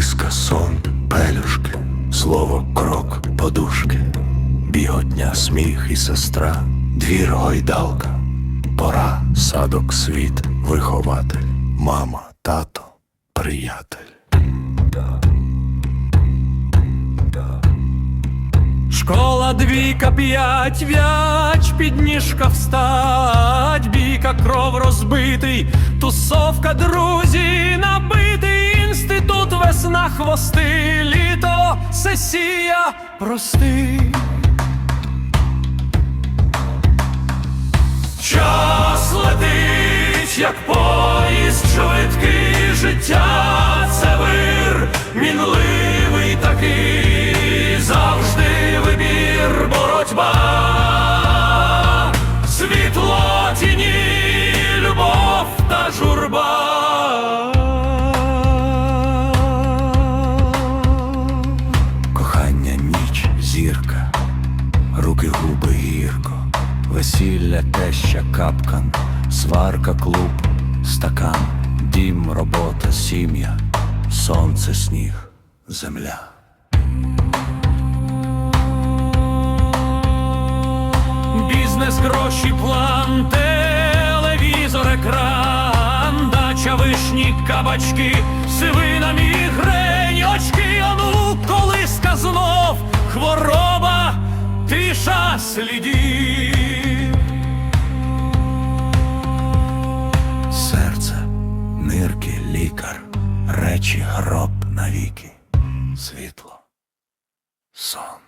колиска сон, пелюшки, слово крок, подушки, біготня, сміх і сестра, двір гойдалка, пора, садок, світ, вихователь, мама, тато, приятель. Школа двійка п'ять, в'яч, підніжка встать, бійка кров розбитий, тусовка, друзі, набитий, інститут, весна, літо, сесія, прости. Час летить, як поїзд швидкий, життя це вир, мінливий такий, завжди вибір, боротьба, світло тіні, любов та журба. Руки губи гірко, весілля теща капкан, сварка, клуб, стакан, дім, робота, сім'я, сонце, сніг, земля. Бізнес, гроші, план, телевізор, екран, дача, вишні, кабачки, сивина, мігрень, очки, ону, колиска знов, хвороба, слідів. Серце, нирки, лікар, речі, гроб навіки, світло, сон.